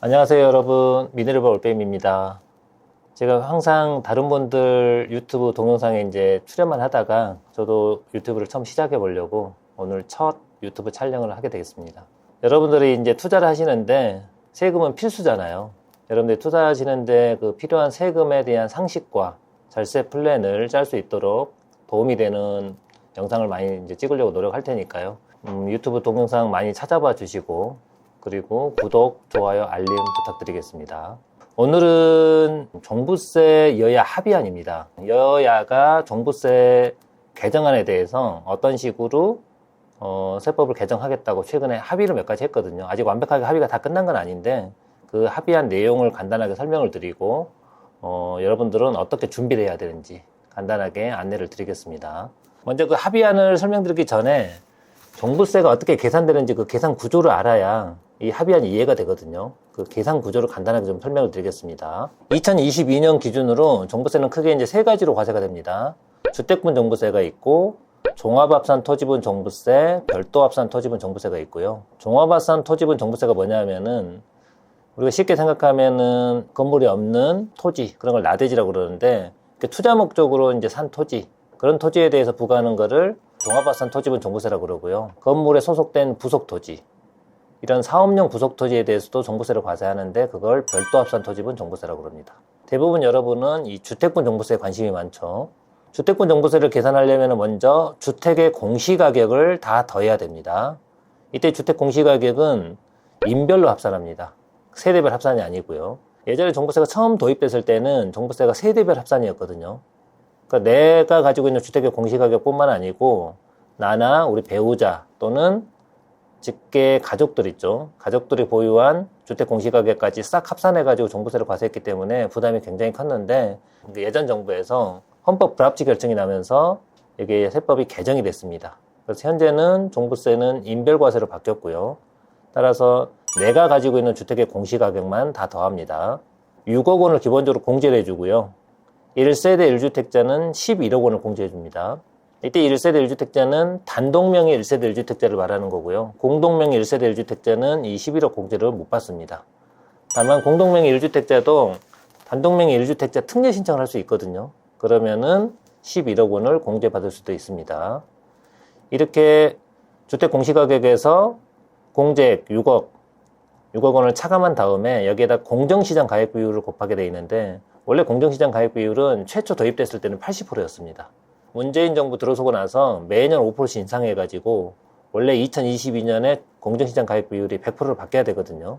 안녕하세요 여러분. 미네르바 올빼미입니다. 제가 항상 다른 분들 유튜브 동영상에 이제 출연만 하다가 저도 유튜브를 처음 시작해 보려고 오늘 첫 유튜브 촬영을 하게 되겠습니다. 여러분들이 이제 투자를 하시는데 세금은 필수잖아요. 여러분들이 투자하시는데 그 필요한 세금에 대한 상식과 절세 플랜을 짤 수 있도록 도움이 되는 영상을 많이 이제 찍으려고 노력할 테니까요. 음, 유튜브 동영상 많이 찾아봐 주시고 그리고 구독, 좋아요, 알림 부탁드리겠습니다. 오늘은 종부세 여야 합의안입니다. 여야가 종부세 개정안에 대해서 어떤 식으로 어, 세법을 개정하겠다고 최근에 합의를 몇 가지 했거든요. 아직 완벽하게 합의가 다 끝난 건 아닌데 그 합의한 내용을 간단하게 설명을 드리고 어, 여러분들은 어떻게 준비를 해야 되는지 간단하게 안내를 드리겠습니다. 먼저 그 합의안을 설명드리기 전에 종부세가 어떻게 계산되는지 그 계산 구조를 알아야 이 합의안이 이해가 되거든요. 그 계산 구조를 간단하게 좀 설명을 드리겠습니다. 2022년 기준으로 종부세는 크게 이제 세 가지로 과세가 됩니다. 주택분 종부세가 있고 종합합산 토지분 종부세, 별도 합산 토지분 종부세가 있고요. 종합합산 토지분 종부세가 뭐냐면은 우리가 쉽게 생각하면은 건물이 없는 토지 그런 걸 나대지라고 그러는데 투자 목적으로 이제 산 토지 그런 토지에 대해서 부과하는 거를 종합합산 토지분 종부세라고 그러고요. 건물에 소속된 부속 토지 이런 사업용 부속 토지에 대해서도 종부세를 과세하는데 그걸 별도 합산 토지분 종부세라고 합니다. 대부분 여러분은 이 주택분 종부세에 관심이 많죠. 주택분 종부세를 계산하려면 먼저 주택의 공시가격을 다 더해야 됩니다. 이때 주택 공시가격은 인별로 합산합니다. 세대별 합산이 아니고요. 예전에 종부세가 처음 도입됐을 때는 종부세가 세대별 합산이었거든요. 그러니까 내가 가지고 있는 주택의 공시가격뿐만 아니고 나나 우리 배우자 또는 직계 가족들 있죠. 가족들이 보유한 주택 공시가격까지 싹 합산해가지고 종부세를 과세했기 때문에 부담이 굉장히 컸는데 예전 정부에서 헌법 불합치 결정이 나면서 이게 세법이 개정이 됐습니다. 그래서 현재는 종부세는 인별과세로 바뀌었고요. 따라서 내가 가지고 있는 주택의 공시가격만 다 더합니다. 6억 원을 기본적으로 공제를 해주고요. 1세대 1주택자는 11억 원을 공제해줍니다. 이때 1세대 1주택자는 단독명의 1세대 1주택자를 말하는 거고요. 공동명의 1세대 1주택자는 이 11억 공제를 못 받습니다. 다만 공동명의 1주택자도 단독명의 1주택자 특례 신청을 할 수 있거든요. 그러면은 11억 원을 공제받을 수도 있습니다. 이렇게 주택 공시가격에서 공제액 6억, 6억 원을 차감한 다음에 여기에다 공정시장 가액 비율을 곱하게 되어 있는데 원래 공정시장 가액 비율은 최초 도입됐을 때는 80%였습니다. 문재인 정부 들어서고 나서 매년 5%씩 인상해가지고 원래 2022년에 공정시장 가액 비율이 100%로 바뀌어야 되거든요.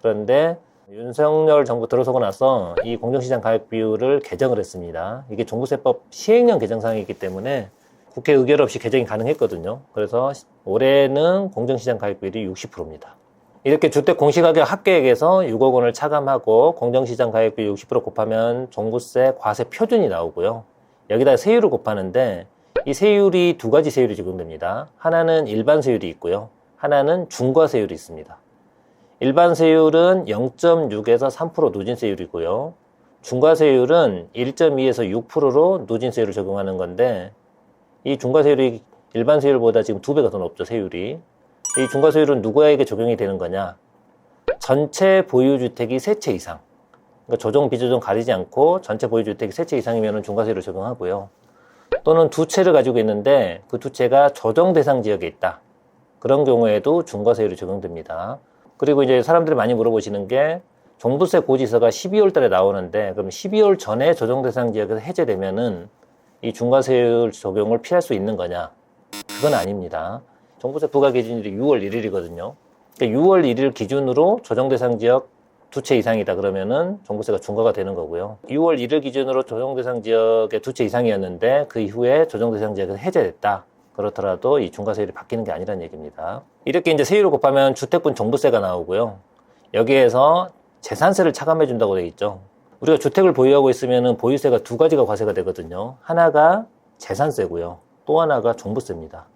그런데 윤석열 정부 들어서고 나서 이 공정시장 가액 비율을 개정을 했습니다. 이게 종부세법 시행령 개정상이기 때문에 국회 의결 없이 개정이 가능했거든요. 그래서 올해는 공정시장 가액 비율이 60%입니다. 이렇게 주택 공시가격 합계액에서 6억 원을 차감하고 공정시장 가액비 60% 곱하면 종부세 과세 표준이 나오고요. 여기다 세율을 곱하는데 이 세율이 두 가지 세율이 적용됩니다. 하나는 일반 세율이 있고요. 하나는 중과 세율이 있습니다. 일반 세율은 0.6에서 3% 누진 세율이고요. 중과 세율은 1.2에서 6%로 누진 세율을 적용하는 건데 이 중과 세율이 일반 세율보다 지금 두 배가 더 높죠, 세율이. 이 중과 세율은 누구에게 적용이 되는 거냐? 전체 보유 주택이 세 채 이상. 그러니까 조정, 비조정 가리지 않고 전체 보유주택이 세 채 이상이면 중과세율을 적용하고요. 또는 두 채를 가지고 있는데 그 두 채가 조정 대상 지역에 있다. 그런 경우에도 중과세율이 적용됩니다. 그리고 이제 사람들이 많이 물어보시는 게 종부세 고지서가 12월 달에 나오는데 그럼 12월 전에 조정 대상 지역에서 해제되면은 이 중과세율 적용을 피할 수 있는 거냐? 그건 아닙니다. 종부세 부과 기준일이 6월 1일이거든요. 그러니까 6월 1일 기준으로 조정 대상 지역 두 채 이상이다 그러면은 종부세가 중과가 되는 거고요. 6월 1일 기준으로 조정 대상 지역의 두채 이상이었는데 그 이후에 조정 대상 지역에서 해제됐다. 그렇더라도 이 중과세율이 바뀌는 게 아니라는 얘기입니다. 이렇게 이제 세율을 곱하면 주택분 종부세가 나오고요. 여기에서 재산세를 차감해 준다고 되어 있죠. 우리가 주택을 보유하고 있으면 보유세가 두 가지가 과세가 되거든요. 하나가 재산세고요. 또 하나가 종부세입니다.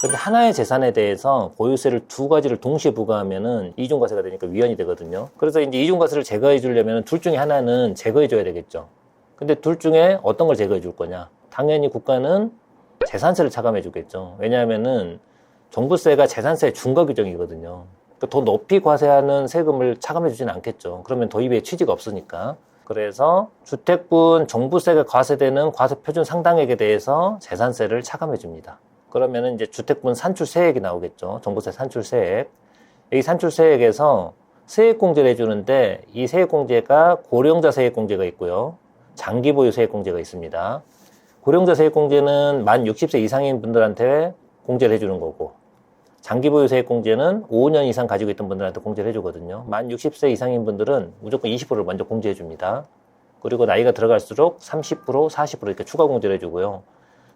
근데 하나의 재산에 대해서 보유세를 두 가지를 동시에 부과하면은 이중과세가 되니까 위헌이 되거든요. 그래서 이제 이중과세를 제거해 주려면 둘 중에 하나는 제거해 줘야 되겠죠. 근데 둘 중에 어떤 걸 제거해 줄 거냐? 당연히 국가는 재산세를 차감해 주겠죠. 왜냐하면은 종부세가 재산세 중과 규정이거든요. 그러니까 더 높이 과세하는 세금을 차감해 주지는 않겠죠. 그러면 도입의 취지가 없으니까. 그래서 주택분 종부세가 과세되는 과세 표준 상당액에 대해서 재산세를 차감해 줍니다. 그러면은 이제 주택분 산출세액이 나오겠죠. 종부세 산출세액. 이 산출세액에서 세액공제를 해주는데 이 세액공제가 고령자 세액공제가 있고요. 장기 보유 세액공제가 있습니다. 고령자 세액공제는 만 60세 이상인 분들한테 공제를 해주는 거고 장기 보유 세액공제는 5년 이상 가지고 있던 분들한테 공제를 해주거든요. 만 60세 이상인 분들은 무조건 20%를 먼저 공제해 줍니다. 그리고 나이가 들어갈수록 30%, 40% 이렇게 추가 공제를 해주고요.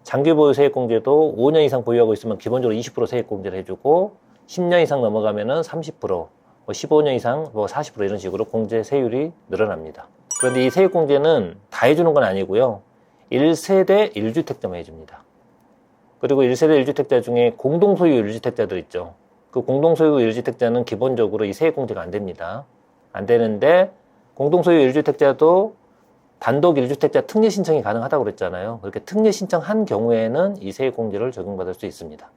장기 보유 세액공제도 5년 이상 보유하고 있으면 기본적으로 20% 세액공제를 해주고 10년 이상 넘어가면은 30%, 뭐 15년 이상 뭐 40% 이런 식으로 공제 세율이 늘어납니다. 그런데 이 세액공제는 다 해주는 건 아니고요. 1세대 1주택자만 해줍니다. 그리고 1세대 1주택자 중에 공동소유 1주택자들 있죠. 그 공동소유 1주택자는 기본적으로 이 세액공제가 안 됩니다. 안 되는데 공동소유 1주택자도 단독 1주택자 특례 신청이 가능하다고 그랬잖아요. 그렇게 특례 신청한 경우에는 이 세액공제를 적용받을 수 있습니다.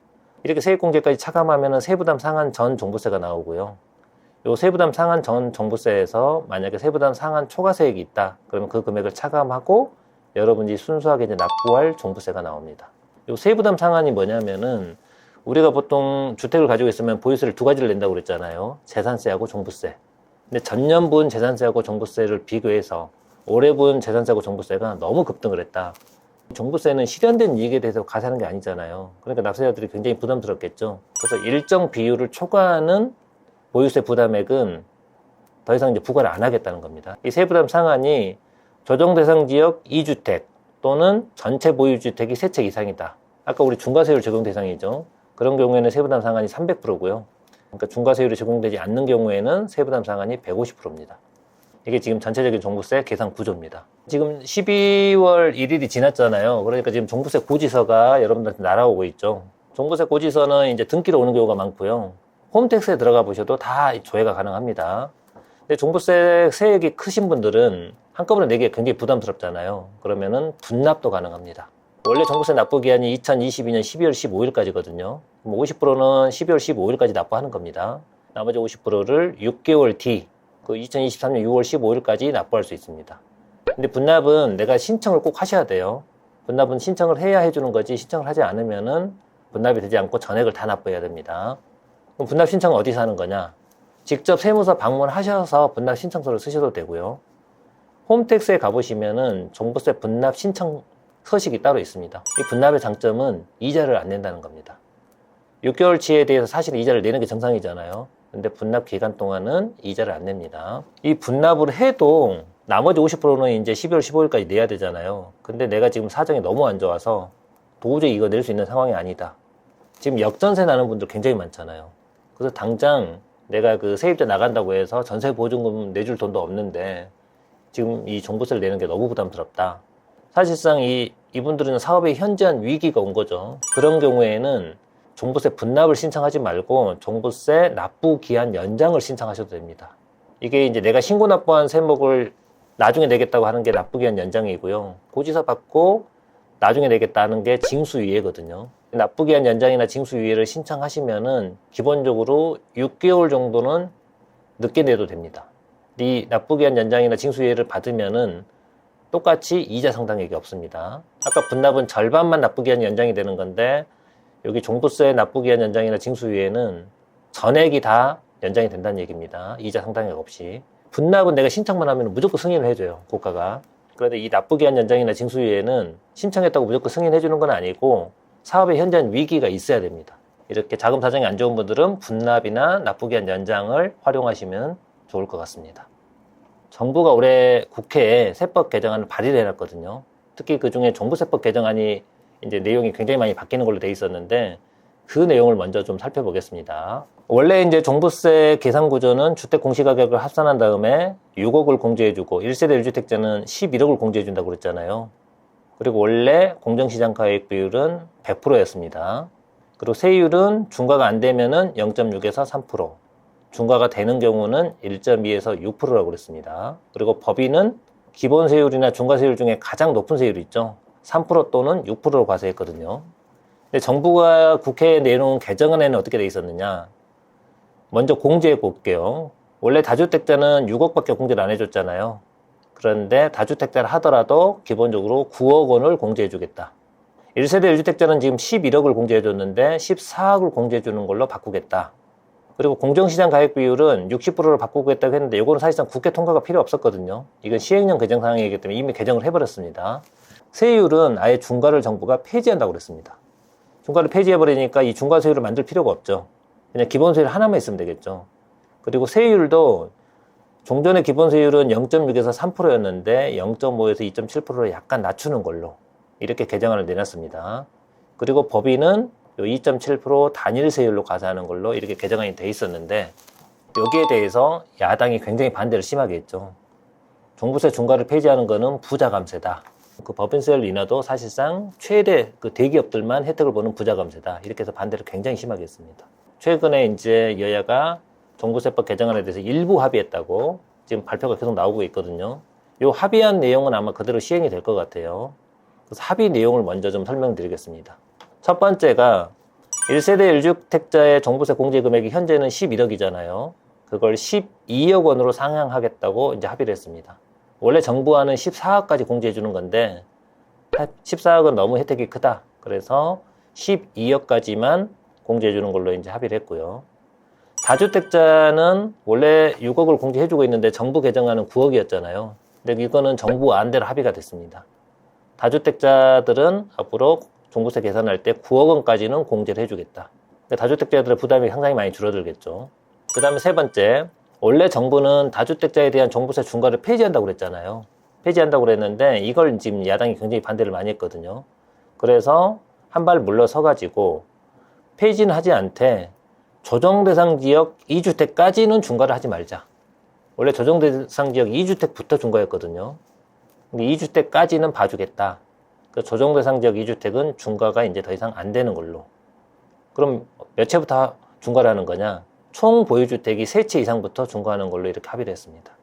이렇게 세액공제까지 차감하면 세부담 상한 전 종부세가 나오고요. 요 세부담 상한 전 종부세에서 만약에 세부담 상한 초과세액이 있다. 그러면 그 금액을 차감하고 여러분이 순수하게 이제 납부할 종부세가 나옵니다. 요 세부담 상한이 뭐냐면은 우리가 보통 주택을 가지고 있으면 보유세를 두 가지를 낸다고 그랬잖아요. 재산세하고 종부세. 근데 전년분 재산세하고 종부세를 비교해서 올해분 재산세하고 종부세가 너무 급등을 했다. 종부세는 실현된 이익에 대해서 가세하는 게 아니잖아요. 그러니까 납세자들이 굉장히 부담스럽겠죠. 그래서 일정 비율을 초과하는 보유세 부담액은 더 이상 이제 부과를 안 하겠다는 겁니다. 이 세부담 상한이 조정 대상 지역 2주택 또는 전체 보유주택이 세 채 이상이다. 아까 우리 중과세율 적용 대상이죠. 그런 경우에는 세부담 상한이 300%고요. 그러니까 중과세율이 적용되지 않는 경우에는 세부담 상한이 150%입니다. 이게 지금 전체적인 종부세 계산 구조입니다. 지금 12월 1일이 지났잖아요. 그러니까 지금 종부세 고지서가 여러분들한테 날아오고 있죠. 종부세 고지서는 이제 등기로 오는 경우가 많고요. 홈택스에 들어가 보셔도 다 조회가 가능합니다. 근데 종부세 세액이 크신 분들은 한꺼번에 내기가 굉장히 부담스럽잖아요. 그러면은 분납도 가능합니다. 원래 종부세 납부 기한이 2022년 12월 15일까지거든요. 50%는 12월 15일까지 납부하는 겁니다. 나머지 50%를 6개월 뒤, 그 2023년 6월 15일까지 납부할 수 있습니다. 근데 분납은 내가 신청을 꼭 하셔야 돼요. 분납은 신청을 해야 해주는 거지 신청을 하지 않으면은 분납이 되지 않고 전액을 다 납부해야 됩니다. 그럼 분납 신청은 어디서 하는 거냐? 직접 세무서 방문하셔서 분납 신청서를 쓰셔도 되고요. 홈택스에 가보시면은 종부세 분납 신청 서식이 따로 있습니다. 이 분납의 장점은 이자를 안 낸다는 겁니다. 6개월치에 대해서 사실 이자를 내는 게 정상이잖아요. 근데 분납 기간 동안은 이자를 안 냅니다. 이 분납을 해도 나머지 50%는 이제 12월 15일까지 내야 되잖아요. 근데 내가 지금 사정이 너무 안 좋아서 도저히 이거 낼 수 있는 상황이 아니다. 지금 역전세 나는 분들 굉장히 많잖아요. 그래서 당장 내가 그 세입자 나간다고 해서 전세 보증금 내줄 돈도 없는데 지금 이 종부세를 내는 게 너무 부담스럽다. 사실상 이 이분들은 사업의 현저한 위기가 온 거죠. 그런 경우에는 종부세 분납을 신청하지 말고 종부세 납부 기한 연장을 신청하셔도 됩니다. 이게 이제 내가 신고 납부한 세목을 나중에 내겠다고 하는 게 납부 기한 연장이고요. 고지서 받고 나중에 내겠다는 게 징수유예거든요. 납부 기한 연장이나 징수유예를 신청하시면은 기본적으로 6개월 정도는 늦게 내도 됩니다. 이 납부 기한 연장이나 징수유예를 받으면은 똑같이 이자 상당액이 없습니다. 아까 분납은 절반만 납부 기한 연장이 되는 건데 여기 종부세 납부 기한 연장이나 징수유예는 전액이 다 연장이 된다는 얘기입니다. 이자 상당액 없이. 분납은 내가 신청만 하면 무조건 승인을 해줘요. 국가가. 그런데 이 납부 기한 연장이나 징수유예는 신청했다고 무조건 승인해 주는 건 아니고 사업의 현저한 위기가 있어야 됩니다. 이렇게 자금 사정이 안 좋은 분들은 분납이나 납부 기한 연장을 활용하시면 좋을 것 같습니다. 정부가 올해 국회에 세법 개정안을 발의를 해놨거든요. 특히 그 중에 종부세법 개정안이 이제 내용이 굉장히 많이 바뀌는 걸로 돼 있었는데 그 내용을 먼저 좀 살펴보겠습니다. 원래 이제 종부세 계산 구조는 주택 공시가격을 합산한 다음에 6억을 공제해주고 1세대 1주택자는 11억을 공제해준다고 그랬잖아요. 그리고 원래 공정시장 가액 비율은 100%였습니다. 그리고 세율은 중과가 안 되면은 0.6에서 3%, 중과가 되는 경우는 1.2에서 6%라고 그랬습니다. 그리고 법인은 기본 세율이나 중과 세율 중에 가장 높은 세율이 있죠. 3% 또는 6%로 과세했거든요. 근데 정부가 국회에 내놓은 개정안에는 어떻게 돼 있었느냐? 먼저 공제해 볼게요. 원래 다주택자는 6억밖에 공제를 안 해줬잖아요. 그런데 다주택자를 하더라도 기본적으로 9억 원을 공제해 주겠다. 1세대 1주택자는 지금 11억을 공제해 줬는데 14억을 공제해 주는 걸로 바꾸겠다. 그리고 공정시장 가액 비율은 60%로 바꾸겠다고 했는데 이거는 사실상 국회 통과가 필요 없었거든요. 이건 시행령 개정 사항이기 때문에 이미 개정을 해버렸습니다. 세율은 아예 중과를 정부가 폐지한다고 그랬습니다. 중과를 폐지해버리니까 이 중과 세율을 만들 필요가 없죠. 그냥 기본 세율 하나만 있으면 되겠죠. 그리고 세율도 종전의 기본 세율은 0.6에서 3%였는데 0.5에서 2.7%로 약간 낮추는 걸로 이렇게 개정안을 내놨습니다. 그리고 법인은 2.7% 단일 세율로 가사하는 걸로 이렇게 개정안이 돼 있었는데 여기에 대해서 야당이 굉장히 반대를 심하게 했죠. 종부세 중과를 폐지하는 것은 부자 감세다. 그 법인세를 인하도 사실상 최대 그 대기업들만 혜택을 보는 부자 감세다. 이렇게 해서 반대를 굉장히 심하게 했습니다. 최근에 이제 여야가 종부세법 개정안에 대해서 일부 합의했다고 지금 발표가 계속 나오고 있거든요. 요 합의한 내용은 아마 그대로 시행이 될 것 같아요. 그래서 합의 내용을 먼저 좀 설명드리겠습니다. 첫 번째가 1세대 1주택자의 종부세 공제 금액이 현재는 11억이잖아요. 그걸 12억 원으로 상향하겠다고 이제 합의를 했습니다. 원래 정부와는 14억까지 공제해 주는 건데 14억은 너무 혜택이 크다. 그래서 12억까지만 공제해 주는 걸로 이제 합의를 했고요. 다주택자는 원래 6억을 공제해 주고 있는데 정부 개정안은 9억이었잖아요. 근데 이거는 정부 안대로 합의가 됐습니다. 다주택자들은 앞으로 종부세 계산할 때 9억 원까지는 공제를 해주겠다. 다주택자들의 부담이 상당히 많이 줄어들겠죠. 그 다음에 세 번째, 원래 정부는 다주택자에 대한 종부세 중과를 폐지한다고 그랬잖아요. 폐지한다고 그랬는데 이걸 지금 야당이 굉장히 반대를 많이 했거든요. 그래서 한 발 물러서 가지고 폐지는 하지 않되 조정 대상 지역 2주택까지는 중과를 하지 말자. 원래 조정 대상 지역 2주택부터 중과였거든요. 근데 2주택까지는 봐주겠다. 그 조정 대상 지역 2주택은 중과가 이제 더 이상 안 되는 걸로. 그럼 몇 채부터 중과를 하는 거냐? 총 보유주택이 세 채 이상부터 중과하는 걸로 이렇게 합의를 했습니다.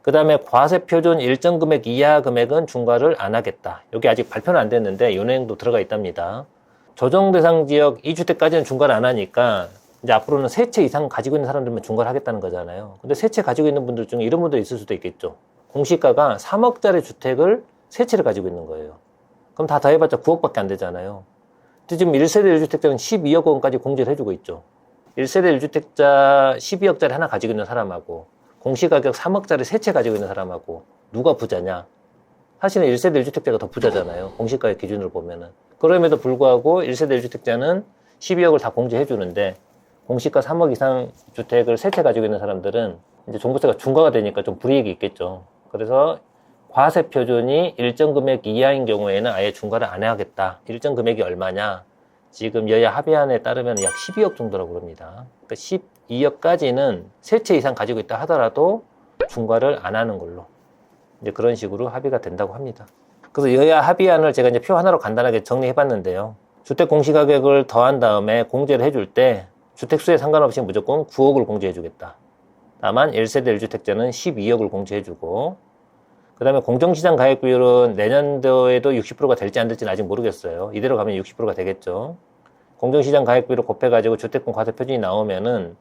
그 다음에 과세 표준 일정 금액 이하 금액은 중과를 안 하겠다. 여기 아직 발표는 안 됐는데 이 내용도 들어가 있답니다. 조정 대상 지역 2주택까지는 중과를 안 하니까 이제 앞으로는 세 채 이상 가지고 있는 사람들만 중과를 하겠다는 거잖아요. 근데 세 채 가지고 있는 분들 중에 이런 분도 있을 수도 있겠죠. 공시가가 3억짜리 주택을 세 채를 가지고 있는 거예요. 그럼 다 더해봤자 9억밖에 안 되잖아요. 근데 지금 1세대 1주택자는 12억 원까지 공제를 해주고 있죠. 1세대 1주택자 12억짜리 하나 가지고 있는 사람하고 공시가격 3억짜리 세 채 가지고 있는 사람하고 누가 부자냐? 사실은 1세대 1주택자가 더 부자잖아요. 공시가격 기준으로 보면은. 그럼에도 불구하고 1세대 1주택자는 12억을 다 공제해 주는데 공시가 3억 이상 주택을 세 채 가지고 있는 사람들은 이제 종부세가 중과가 되니까 좀 불이익이 있겠죠. 그래서 과세 표준이 일정 금액 이하인 경우에는 아예 중과를 안 해야겠다. 일정 금액이 얼마냐? 지금 여야 합의안에 따르면 약 12억 정도라고 그럽니다. 그러니까 12억까지는 세 채 이상 가지고 있다 하더라도 중과를 안 하는 걸로 이제 그런 식으로 합의가 된다고 합니다. 그래서 여야 합의안을 제가 이제 표 하나로 간단하게 정리해 봤는데요. 주택 공시가격을 더한 다음에 공제를 해줄 때 주택수에 상관없이 무조건 9억을 공제해 주겠다. 다만 1세대 1주택자는 12억을 공제해 주고 그 다음에 공정시장 가액 비율은 내년도에도 60%가 될지 안 될지는 아직 모르겠어요. 이대로 가면 60%가 되겠죠. 공정시장 가액 비율을 곱해가지고 주택권 과세 표준이 나오면은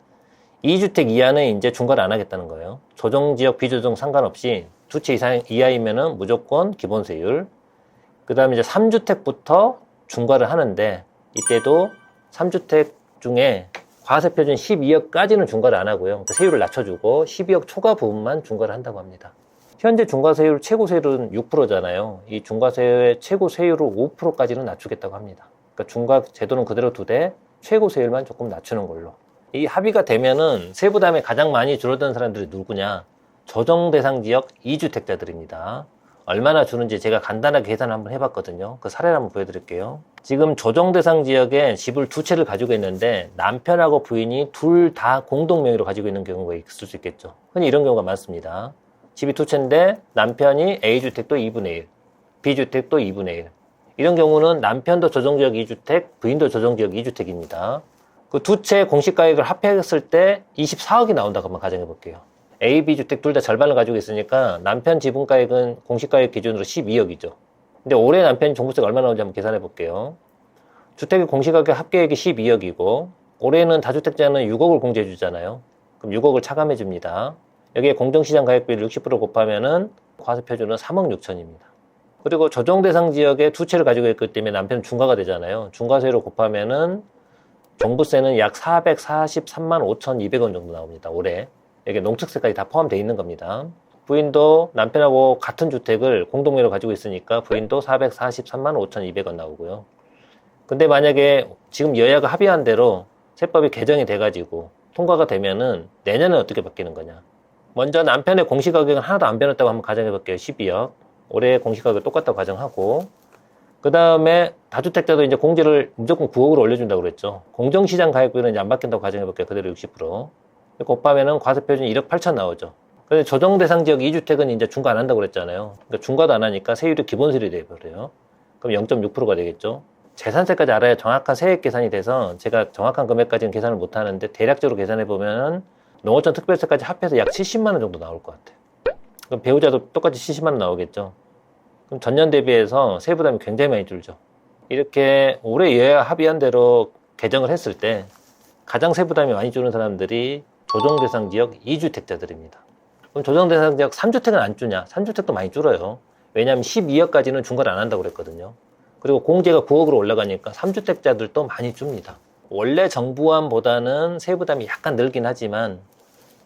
2주택 이하는 이제 중과를 안 하겠다는 거예요. 조정 지역 비조정 상관없이 두 채 이상 이하이면은 무조건 기본세율. 그 다음에 이제 3주택부터 중과를 하는데 이때도 3주택 중에 과세 표준 12억까지는 중과를 안 하고요. 그러니까 세율을 낮춰주고 12억 초과 부분만 중과를 한다고 합니다. 현재 중과세율 최고 세율은 6%잖아요. 이 중과세의 최고 세율을 5%까지는 낮추겠다고 합니다. 그러니까 중과 제도는 그대로 두되 최고 세율만 조금 낮추는 걸로. 이 합의가 되면은 세부담이 가장 많이 줄어드는 사람들이 누구냐? 조정 대상 지역 2주택자들입니다. 얼마나 주는지 제가 간단하게 계산을 한번 해봤거든요. 그 사례를 한번 보여드릴게요. 지금 조정 대상 지역에 집을 두 채를 가지고 있는데 남편하고 부인이 둘 다 공동 명의로 가지고 있는 경우가 있을 수 있겠죠. 흔히 이런 경우가 많습니다. 집이 두 채인데 남편이 A주택도 2분의 1, B주택도 2분의 1. 이런 경우는 남편도 조정지역 2주택, 부인도 조정지역 2주택입니다. 그 두 채 공시가액을 합했을 때 24억이 나온다고 한번 가정해 볼게요. A, B주택 둘 다 절반을 가지고 있으니까 남편 지분가액은 공시가액 기준으로 12억이죠. 근데 올해 남편이 종부세가 얼마 나오는지 한번 계산해 볼게요. 주택의 공시가격 합계액이 12억이고 올해는 다주택자는 6억을 공제해 주잖아요. 그럼 6억을 차감해 줍니다. 여기에 공정시장 가액비를 60% 곱하면은 과세표준은 3억 6천입니다. 그리고 조정 대상 지역에 두 채를 가지고 있기 때문에 남편은 중과가 되잖아요. 중과세로 곱하면은 종부세는 약 443만 5,200원 정도 나옵니다. 올해. 여기 농축세까지 다 포함되어 있는 겁니다. 부인도 남편하고 같은 주택을 공동묘로 가지고 있으니까 부인도 443만 5,200원 나오고요. 근데 만약에 지금 여야가 합의한 대로 세법이 개정이 돼가지고 통과가 되면은 내년에 어떻게 바뀌는 거냐. 먼저 남편의 공시가격은 하나도 안 변했다고 한번 가정해 볼게요. 12억. 올해 공시가격 똑같다고 가정하고. 그 다음에 다주택자도 이제 공제를 무조건 9억으로 올려준다고 그랬죠. 공정시장 가액비는 안 바뀐다고 가정해 볼게요. 그대로 60%. 곱하면은 과세표준 1억 8천 나오죠. 근데 조정 대상 지역 2주택은 이제 중과 안 한다고 그랬잖아요. 그러니까 중과도 안 하니까 세율이 기본세율이 돼버려요. 그럼 0.6%가 되겠죠. 재산세까지 알아야 정확한 세액 계산이 돼서 제가 정확한 금액까지는 계산을 못 하는데 대략적으로 계산해 보면은 농어촌 특별세까지 합해서 약 70만 원 정도 나올 것 같아요. 그럼 배우자도 똑같이 70만 원 나오겠죠. 그럼 전년 대비해서 세부담이 굉장히 많이 줄죠. 이렇게 올해 여야 합의한 대로 개정을 했을 때 가장 세부담이 많이 주는 사람들이 조정 대상 지역 2주택자들입니다. 그럼 조정 대상 지역 3주택은 안 주냐? 3주택도 많이 줄어요. 왜냐하면 12억까지는 중과를 안 한다고 그랬거든요. 그리고 공제가 9억으로 올라가니까 3주택자들도 많이 줍니다. 원래 정부안보다는 세부담이 약간 늘긴 하지만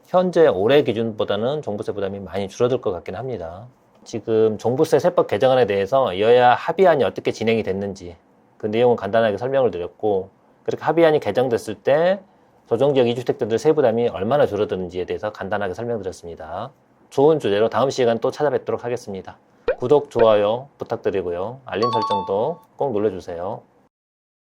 현재 올해 기준보다는 종부세 부담이 많이 줄어들 것 같긴 합니다. 지금 종부세 세법 개정안에 대해서 여야 합의안이 어떻게 진행이 됐는지 그 내용은 간단하게 설명을 드렸고 그렇게 합의안이 개정됐을 때 조정지역 2주택자들 세부담이 얼마나 줄어드는지에 대해서 간단하게 설명드렸습니다. 좋은 주제로 다음 시간 또 찾아뵙도록 하겠습니다. 구독, 좋아요 부탁드리고요. 알림 설정도 꼭 눌러주세요.